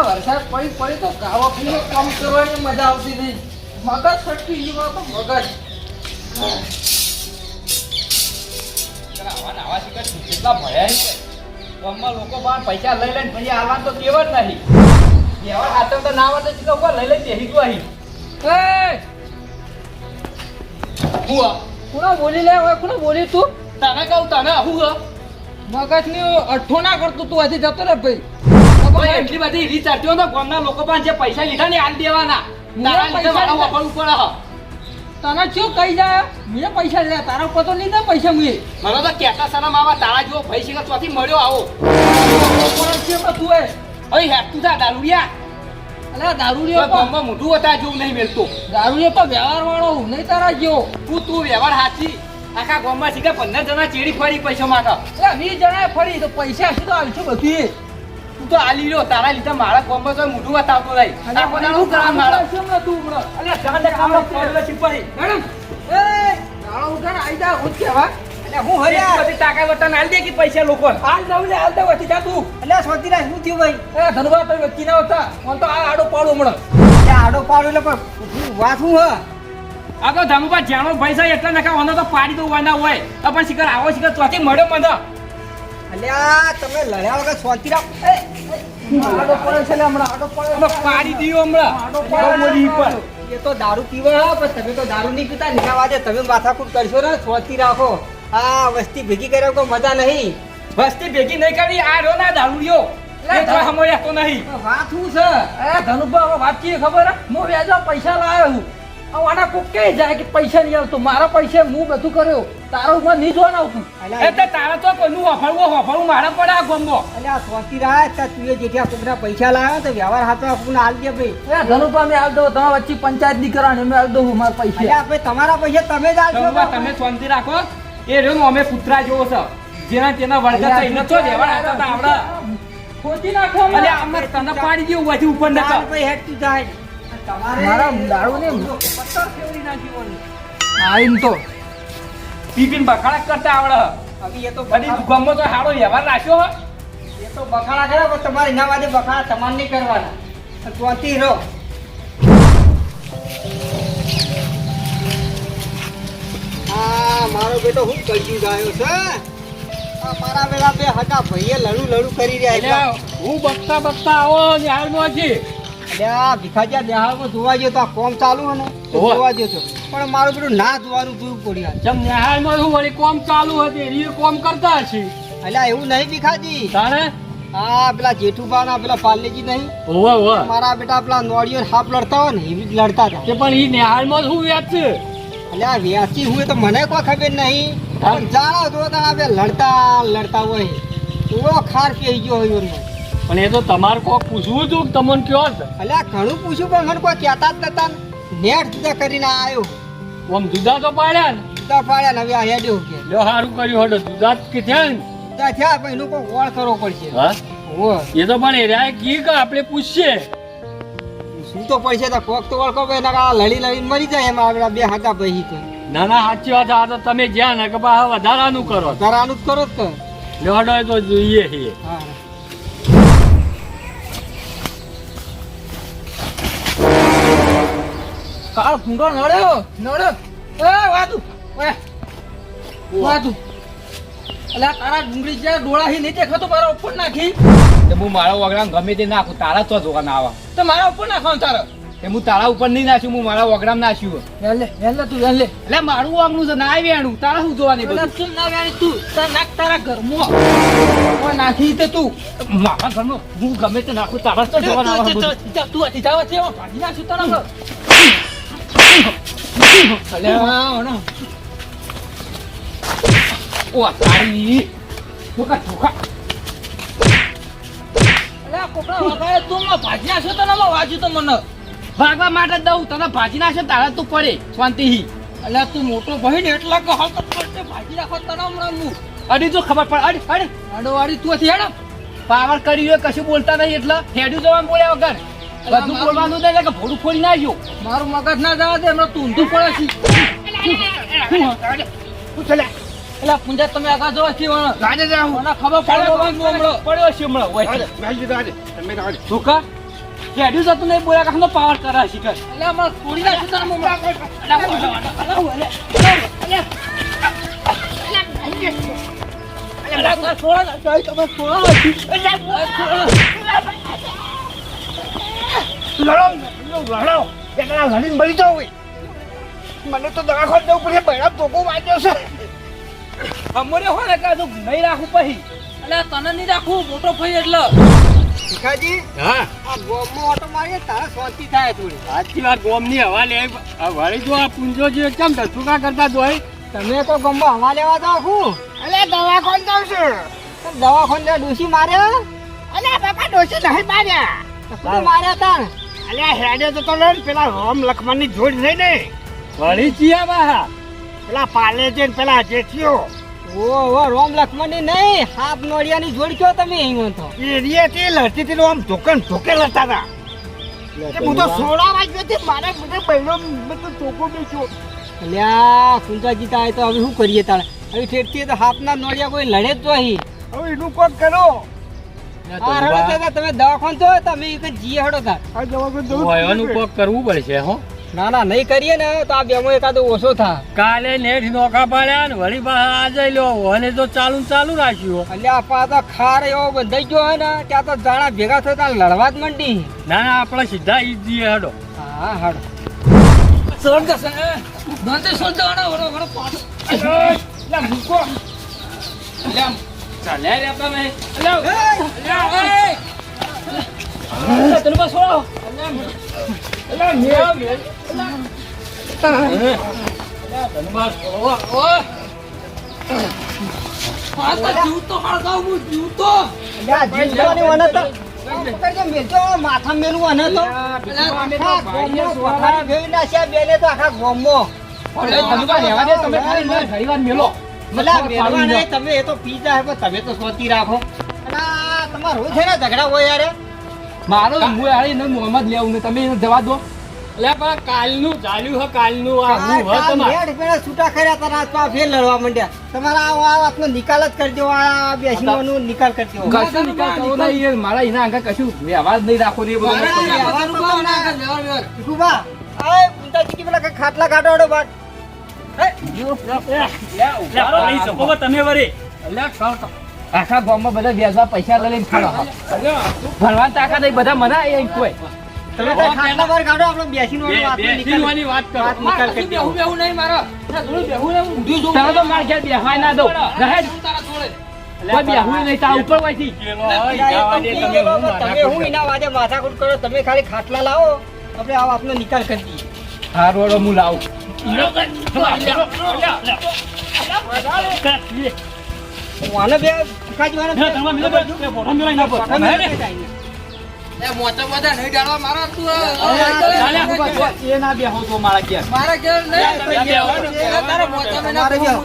આ વરસાદ પડી પડી તો ગાવા પીને કામ કરવાની મજા આવતી નહીં. મગજ છટકી ગયું તો મગજ. આવા ને કેટલા ગામમાં લોકો પાસે પૈસા લઈ લઈને પછી તો કેવ જ નહીં. તો ના આવે તો સીધો ઉપર લઈ લઈને બેસી ગયો અહીં? એ! હું આ? બોલી લે હવે કોના બોલી તું? તને કહું તને હું? મગજની અઠ્ઠો ના કરતું તું હજી જતો રે ભાઈ. ભાઈ એટલી બધી રીત ચડતી તો ગામના લોકો પણ જે પૈસા લીધા ને આલ દેવાના. તારા લીધે મારા લીધા? વાપરવું તને શું કહી જાય? મેં પૈસા લીધા. તારા ઉપર તો લીધા પૈસા મેં મને તો કહેતા સનમ આવા. તારા જેવો ભાઈ શિકાર ચોથી મળ્યો આવો. છે તું એ અહીં હેપતું થા દારૂડિયા અલ્યા તો દારૂડિયો ગામમાં મોઢું હતા જેવું નહીં મેલતો. દારૂડિયો તો વ્યવહાર વાળો નહીં તારા જેવો. તું તું વ્યવહાર હાચી. આખા ગામમાં શીખે પંદર જણા ચેડી ફરી પૈસા એટલે વીસ જણા ફરી તો પૈસા શું તો આવશે બધી તું આલી રહ્યો તારા લીધે મારા ગામમાં તો મોઢું બતાવતો રહી મારો? તું? અલ્યા કામ પડેલો સિપાહી મેડમ એ આઈ જા હું અલ્યા હું હર્યા બધી તાકાત વતન આલ દે કે પૈસા લોકો હાલ જાઉં લે હાલ જાઉં વચ્ચે જા તું. એટલે સોતીરા શું થયું ભાઈ? એ ધનવા તો વચ્ચે ના હોતા મને તો આ આડો પાડો એટલે આડો પાડો એટલે પણ વાત શું હ? આ તો ધનુભા જાણો પૈસા એટલા નખા મને તો પાડી દઉં વાના હોય. તો પણ શિખર આવો શિખર ચોથી મળ્યો મને. અલ્યા તમે લડ્યા વગર સોતીરા આડો પડે છે હમણાં આડો પડે પાડી દીયો હમણાં. આડો પર. એ તો દારૂ પીવા પણ તમે તો દારૂ નહીં પીતા. નીકળવા વાજે તમે માથાકૂટ કરશો ને સોતી રાખો. આ વસ્તી ભેગી કર્યા કોઈ મજા નહીં. વસ્તી ભેગી નહીં કરી આ રહ્યો ના દારૂડિયો. સમજ્યા તો નહીં. વાત શું છે? એ ધનુભા વાત છે ખબર હું? વ્યાજમાં પૈસા લાવ્યો આના કોક કે જાય કે પૈસા નહીં આવતો. મારા પૈસે હું બધું કર્યો. તારો ઉપર નહીં જોવા આવતું. એટલે તારા તો કોઈનું હોફળવું હોફળવું મારા પડે આ ગોમો અલ્યા સોતી રાહ તું એ જેઠિયા કોકના પૈસા લાવ્યા તો વ્યવહાર હાથો આપું હાલ દે ભાઈ. એ મેં હાલ દો તમારા વચ્ચે પંચાયતની કરવાની મેં હાલ દઉં મારા પૈસા. આપે ભાઈ તમારા પૈસા તમે જ આલશો તમે શાંતિ રાખો. એ રહ્યો અમે કૂતરા જેવો છે. જેના તેના વળગા છે એને તો વ્યવહાર હતા તા ખોટી નાખો અલે અમે તને પાડી દઉં વધી ઉપર નતો ભાઈ હેડ તું જાય. મારા દારૂ ને પત્તર ફેરવી નાખ્યું આઈન તો. પીપીન બખાડા કરતા આવડે. હવે એ તો બધી ગોમો તો સારો વ્યવહાર રાખ્યો હો એ તો બખાડા કર્યા પણ તમારે એના વાદે બખાડા તમારે નહીં કરવાના. ત્યાંથી રહો. હા મારો બેટો હું કલજી ગાયો છે? મારા બેટા બે હટા ભાઈએ લડું લડું કરી રહ્યા છે. હું બકતા બકતા આવો ન્યાયમાં છે અલ્યા ભીખાજી દેહાળમાં જોવા ગયો તો આ કોમ ચાલુ હે ને તો ઓવે. જોવા ગયો તો. પણ મારું પેલું ના જોવાનું જોવું પડ્યું જેમ ન્યાયમાં શું વળી કોમ ચાલુ હતી એ કોમ કરતા હશે. અલ્યા એવું નહીં ભીખાજી. તારે આ પેલા જેઠુબા ના પેલા પાલેજી નહીં. હોવે હોવે. મારા બેટા પેલા નોડિયો હાફ લડતા હોય ને એવી જ લડતા હતા. કે પણ ઈ નેહાળમાં શું વ્યાજ છે? અલ્યા વ્યાસી એ તો મને કોઈ ખબર નહીં. પણ જાણો તો બે લડતા લડતા હોય. એવો ખાર પી ગયો હોય એમને. પણ એ તો તમારે કોક પૂછવું હતું કે તમને કયો છે? અલ્યા ઘણું પૂછ્યું પણ મને કોઈ કહેતા જ નતા નેટ જુદા કરીને આવ્યો આમ જુદા તો પાડ્યા ને? જુદા પાડ્યા ને હવે આ હેડ્યો કે. લ્યો સારું કર્યું હડો જુદા કે થયા ને? જુદા થયા પણ એનું કોઈ ઓળ કરવો પડશે. હા? એ તો પણ એ રહ્યા કી કે આપણે પૂછીએ. શું તો પડશે તો કોક તો ઓળખો ભાઈ નકા લડી લડીને મરી જાય એમાં આપણા બે હાથા ભાઈ તો ના ના સાચી વાત આ તો તમે જ્યાં ને કે બા વધારાનું કરો વધારાનું જ કરો જ તો. લ્યો હડો તો જોઈએ છીએ હા. કાળ ફૂંડો નડ્યો નડ્યો એ વાતું. ઓય વાતું. અલ્યા તારા ડુંગળી જ્યાં ડોળાથી નીચે ખતો મારા ઉપર નાખી. તે હું મારા વગડા ગમે તે નાખું તારા તો જોવા ના આવા. તો મારા ઉપર નાખવાનું તારા. તે હું તારા ઉપર નહીં નાખ્યું હું મારા વગડા નાખ્યું લે લે તું લે એટલે મારું વાગનું છે ના વેણું. તારા શું જોવાની બધું? તું ના વેણી તું તાર નાખ તારા ઘરમાં. માં નાખી તે તું. મારા ઘરમાં હું ગમે તે નાખું તારા તો જોવા ના આવે તું હતી જાવ છે નાખશું તારા ઘર અલ્યા તું મને ભાગવા માટે દઉં તને ભાજી નાખશે તારા તું પડે શાંતિથી અલ્યા તું મોટો ભાઈ ને એટલા કે ભાજી નાખો તને હમણાં હું અડી તો ખબર પડે અડી અડી અડો અડી તું હતી હેડો પાવર કરી કશું બોલતા નહીં એટલે હેડ્યું જવાનું બોલ્યા વગર બધું બોલવાનું દે કે ભોડું ફોડી નાખ્યું મારું મગજ ના જવા દે એમનો તું પડે છે એટલે પુંજા તમે આગા જોવા છે વણ. રાજે હું મને ખબર પડે પડ્યો હું હમણાં. પડ્યો છે હમણાં હોય છે. ધોકા હેડ્યું જતું નહીં બોલ્યા કાંનો પાવર કરે શિખર એટલે જવાનું. હું તમે છોડો ને, તમે ને. એટલે છોડો. મને તો દવાખાને જવું પડે બૈરા ધોકો વાંચ્યો છે. અમરે હોય ને કાજુ નહીં રાખું પછી. એટલે તને નહીં રાખું મોટો ભાઈ એટલે. ભીખાજી હા. આ ગોમમાં ઓટો મારીએ તારે શાંતિ થાય થોડી. સાચી વાત ગોમની હવા લે વળી જો આ પૂંજો જે કેમ ધસુકા કરતા જોઈ તમે તો ગોમમાં હવા લેવા જાવ છું. અલે દવાખાને જાવ છું. દવાખાને ડોસી માર્યા? અલે બાપા ડોસી નહીં માર્યા. શું માર્યા તાણ? અલે હેડે તો તો લે પેલા રોમ લખમણની જોડ થઈ ને. વળી ચિયા બા પેલા પાલે છે ને પેલા જેઠિયો. ઓ ઓ રોમ લક્ષ્મણની નહીં હાફ નોડિયાની જોડ કયો તમે અહીં તો? એરિયા તે લડતી હતી આમ ધોકન ધોકે લડતા હતા. હું તો સોડા વાગ્યો તે મારે બધે બહેનો બધો ધોકો બેસ્યો. અલ્યા કુંજાજી તાય તો હવે શું કરીએ તારે હવે ઠેઠથી તો હાફના નોડિયા કોઈ લડે જ તો અહીં. હવે એનું કોક કરો? હા તમે દવાખાન તો તમે જીએ હડો તાર આ વયોનું કોક કરવું પડશે હો. ના ના નહીં કરીએ ને તો આ બેમાં એકાદો ઓછો થા. કાલે નેટ નોખા પાડ્યા ને વળી પાછા આજે લ્યો અને તો ચાલુ ચાલુ રાખ્યું અલ્યા આપા તો ખાર એવો બંધાઈ ગયો હોય ને ત્યાં તો જાણા ભેગા થતા લડવા જ મંડી. ના ના આપણે સીધા ઈ જઈએ હડો હા હડ. મૂકો. ચાલ્યા રે તમે એ! એટલે તને બસ છોડો. ઓય. આ તો જીવતો હળગાવ હું, જીવતો. અલ્યા જીવવાની વને તો પકડજો મેલજો માથા મેલું વને તો. આખા તો દે તમે ખાલી ઘણી વાર મેલો. તમે એ તો પીતા હે પણ તમે તો સોતી રાખો. રોજ છે ને ઝઘડા હોય યાર મારો હું મોહમ્મદ લેવું ને તમે એને જવા દો. એટલે પણ કાલનું ચાલ્યું હ કાલનું આ હું હે તમારે? પેલા છૂટા કર્યા તારા પા ફેર લડવા માંડ્યા. તમારા આ વાતનો નિકાલ જ કરજો આ બેસીનો નિકાલ કરજો કશું નિકાલ કરવો નહીં મારા એના આગળ કશું વ્યવહાર નહીં રાખો બધું ના કર, વ્યવહાર, વ્યવહાર. કે પેલા ખાટલા કાઢો બાર. હે, તમે વળી આખા બધા વ્યાજવા પૈસા લઈ લઈને ફરો ભણવાની બેહું બેહું નહીં મારે. થોડું બેહું હું તો. હું. કોઈ. તમે હું એના વાદે માથાકૂટ કરો તમે ખાલી ખાટલા લાવો આપણે આ વાતનો નિકાલ કરી દઈએ હારું હાલો, હું લાવું વાને બે તમે મિલો હે એ મોટા બધા નહીં ડાળવા મારા તું એ ના બેહો તો મારા ઘેર. મારા ઘેર નહીં. તમે ને. તારા બેહો.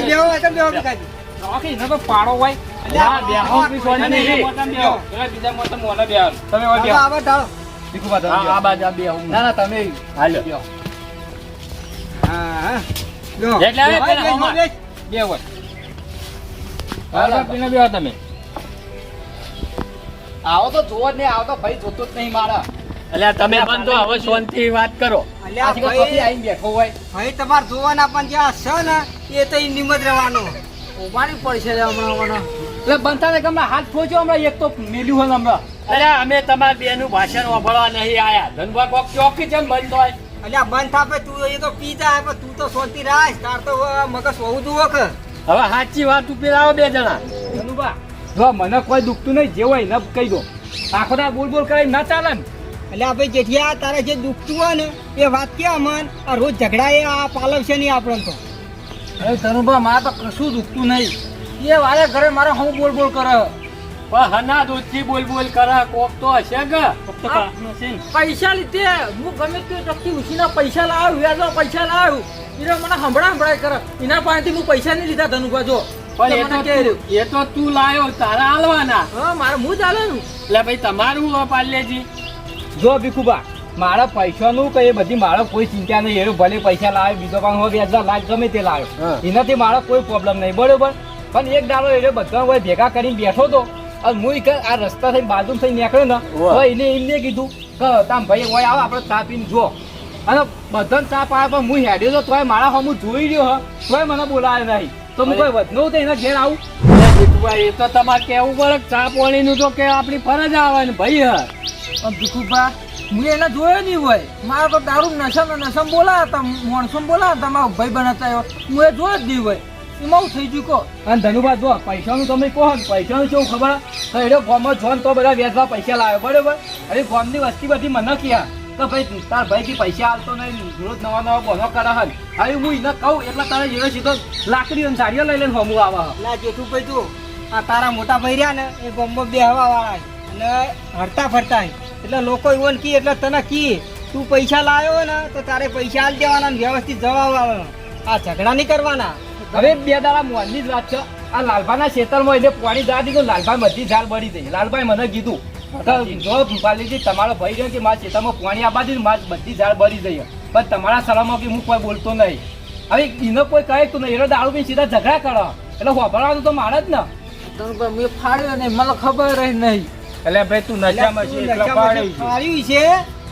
બેહો, તો પાડો હોય. ના, બેહો, આ- સોની નહીં. આ- બેહો. બીજા મોટામાં ઓલા બેહો. તમે ઓલા બેહો. આવા ઢાળો. હા, આ બાજુ બેહો. ના ના તમે હાલ્યો. તમે. આવો તો જોવો જ નહીં આવો તો ભાઈ જોતો જ નહીં મારા. એટલે તમે બંધો હવે શાંતિ વાત કરો. અલ્યા, ભાઈ, કથી બેઠો હોય. ભાઈ તમારે જોવાના પણ જ્યાં છે ને એ તો ઈ નિમત રહેવાનું. ઉભારી પડશે હમણાં હમણાં. એટલે બનતા ને હાથ ફોજો હમણાં એક તો મેલ્યું હોય હમણાં. અરે અમે તમારા બેનું ભાષણ વાપરવા નહીં આયા. ધનભા કોક ચોકી જેમ બંધ હોય. અલ્યા બંધ થાપે તું એ તો હે પણ તું તો શાંતિ રાખ. તાર તો મગજ હોવું જોવો કે હવે સાચી વાત ઉપર આવો બે જણા. ધનુભા. જો મને કોઈ દુખતું નહીં જે હોય ને કહી દો. આખો દા બોલ બોલ કરાય ના ચાલે ને. અલ્યા ભાઈ જેઠિયા તારે જે દુખતું હોય ને એ વાત કે અમન? આ રોજ ઝઘડા એ આ પાલવશે નહીં આપણને તો. અરે ધનુભા મારે તો કશું દુખતું નહીં. એ વારે ઘરે મારે હું બોલ બોલ કરે? પણ હના દૂધથી બોલ બોલ કરા કોક તો હશે ગ પૈસા લીધે હું ગમે તે વ્યક્તિ ઉછીના પૈસા લાવ્યો વ્યાજનો પૈસા લાવ્યો એને મને હંભળા હંભળાય કરે. એના પાસેથી હું પૈસા નહીં લીધા ધનુભા જો. પણ એ તો તું- એ તો તું લાયો તારા હાલવાના. હા મારે હું જ હાલવાનું? એટલે ભાઈ તમારું હો પાલ્યાજી જો ભીખુબા મારા પૈસાનું કે એ બધી મારો કોઈ ચિંતા નહીં. એ ભલે પૈસા લાવે બીજો પણ હોય વ્યાજના લાજ ગમે તે લાવે. એનાથી મારો કોઈ પ્રોબ્લેમ નહીં બરોબર? પણ એક દાડો એ બધા હોય ભેગા કરીને બેઠો તો અને હું ઈ આ રસ્તા થઈને બાજુ થઈને નીકળ્યો ને હવે એને એમને કીધું કે તામ ભાઈ હોય આવો આપણે ચા પીને જો અને બધાને ચા પાયા પણ હું હેડ્યો તો તોય મારા હમું જોઈ રહ્યો હ તોય મને બોલાવે નહીં. તો હું કોઈ વધનો તો એના ઘેર આવું. એ તો તમારે કેવું પડે ચા પાણીનું તો કે આપણી ફરજ આવે ને ભાઈ હ. ભીખુભા હું એને જોયો નહીં હોય. મારા તો દારૂ નશા નશા બોલા હતા માણસો બોલા હતા મારો ભાઈ બનાતા હું એ જોયો જ નહીં હોય. એમાં થઈ ગયું અને ધનુભા જો પૈસાનું તમે કહો ને પૈસાનું શું ખબર? તો એનો ગામમાં જો તો બધા વેચવા પૈસા લાવે બરોબર? અરે ગામની વસ્તી બધી મને કહ્યા તો ભાઈ તાર ભાઈ થી પૈસા આવતો નહીં, રોજ નવા નવા બોનો કરે હન. હવે હું એને કહું, એટલે તારે જેવો સીધો લાકડી અને સાડીઓ લઈ લઈને હમું આવે. ના જેઠું ભાઈ તું આ તારા મોટા ભાઈ રહ્યા ને, એ ગોમ્બો બે હવા વાળા. અને હરતા ફરતા એટલે લોકો એવું કી એટલે તને કી તું પૈસા લાવ્યો ને, તો તારે પૈસા આલ દેવાના વ્યવસ્થિત જવાબ આવવાનો આ ઝઘડા નહીં કરવાના. હવે બે દાડા મોરની જ વાત છે. આ લાલભાના ખેતરમાં એટલે પાણી જવા દીધું લાલભાઈ બધી ઝાડ બળી ગઈ. લાલભાઈ મને કીધું જો ભૂપાલીજી તમારો ભાઈ રહ્યો કે મારા ખેતરમાં પાણી આપવા દીધું મારી બધી ઝાડ બળી ગઈ પણ તમારા સલામમાં કે હું કોઈ બોલતો નહીં. હવે એનો કોઈ કહે તો નહીં. એનો દારૂ પી સીધા ઝઘડા કરો. એટલે હોભળવાનું તો મારે જ ને. મેં ફાડ્યો નહીં. મને ખબર રહી નહીં. એટલે ભાઈ તું નશામાં છે એટલે પાડ્યું છે. ફાળ્યું છે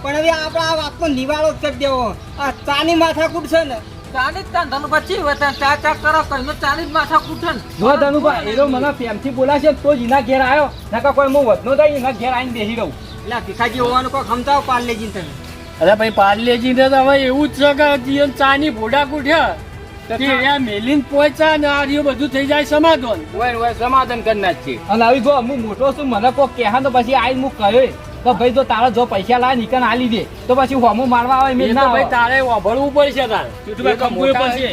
પણ હવે આપણે આ વાતનો નિવાળો જ કરી દેવો. આ તાની માથાકૂટ છે ને. ચાલી જ ત્યાં ધનુભા ચી ત્યાં ચા ચા કરો કઈ ચાલી જ માથા કૂટે ને. જો ધનુભા એનો મને પ્રેમથી બોલાશે તો જ એના ઘેર આવ્યો નકા કોઈ હું વધનો થાય એના ઘેર આવીને બેસી રહું. એટલે ભીખાજી હોવાનું કોઈ ખમતાવો પાર્લેજી તમે. અરે ભાઈ પાર્લેજી ને તો હવે એવું જ છે કે જીવન ચાની ભોડા કૂઠ્યા મેલીન પહોંચ્યા ને આ રહ્યું બધું થઈ જાય સમાધાન. ઓય ઓય સમાધાન કરી નાખશે અને આવી જો હું મોટો છું મને કોઈ કહે તો પછી આઈ હું કહ્યો કે ભાઈ જો તારા જો પૈસા લાવે નીકળ આલી દે. તો પછી હોમો મારવા આવે મેં ના ભાઈ તારે વાભળવું પડશે તારે. તો ખંભુએ મોટા પડશે.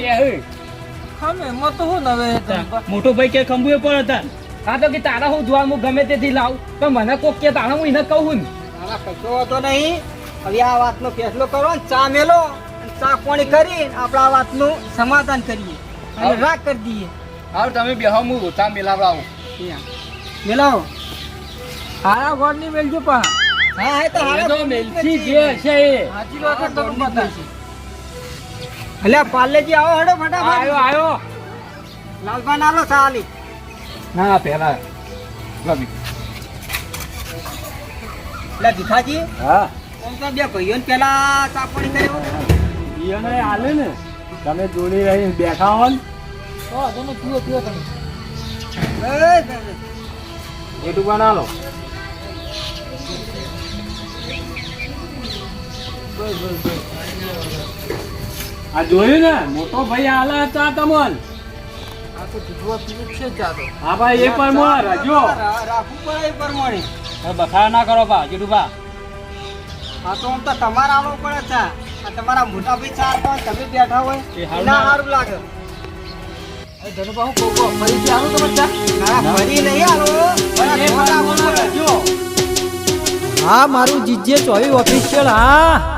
એમાં તો હું નવે મોટો ભાઈ કે ખંભુએ પણ હતા હા તો કે તારા હું જોવા હું ગમે તેથી લાવ. તો મને કોક કે તારા હું એને કહું ને. મારા કશો હતો નહીં. હવે આ વાતનો ફેસલો કરો ને ચા મેલો ચા પાણી કરી આપણે આ વાતનું સમાધાન કરીએ. અને રાખ કરી દઈએ. હાલ તમે બેહો હું રોતા મેલાવડાવું. મેલાવો. હારા ગોળની મેલજો પા હા હા તો એ હારા તો મેલથી જે હશે એ. સાચી વાત જ ધનુભા થાય એટલે પાર્લેજી આવો હડો ફટાફટ. આયો લાલભાઈ નાલો આલી ના પેલા. ગમી એટલે ભીખાજી હા. આમ તો બે ભાઈઓને પેલા ચા પાણી કર્યો. ઈયોને આલે ને. તમે જોડી રહી બેઠા હો ને તો તમે પીવો પીવો તમે. એટલું બનાવો આ જોયું ને? મોટો ભાઈ આલા હતા તમોન. છે હા ભાઈ એ પણ મોર રજો રા- પડે એ પ્રમાણે બખાડા ના કરો બા જીતુભા. હા તો આમ તો તમારે આવવું પડે ચા આ તમારા મોટા ભાઈ ચા આપતા તમે બેઠા હોય. ના ના- સારું લાગે. એ ધનુભા હું કહું કહું ફરીથી આવું તમે ચા ના ફરી નહીં આલો પણ એ પણ મોર રજો હા મારું જીજે ચોવી ઓફિશિયલ હા.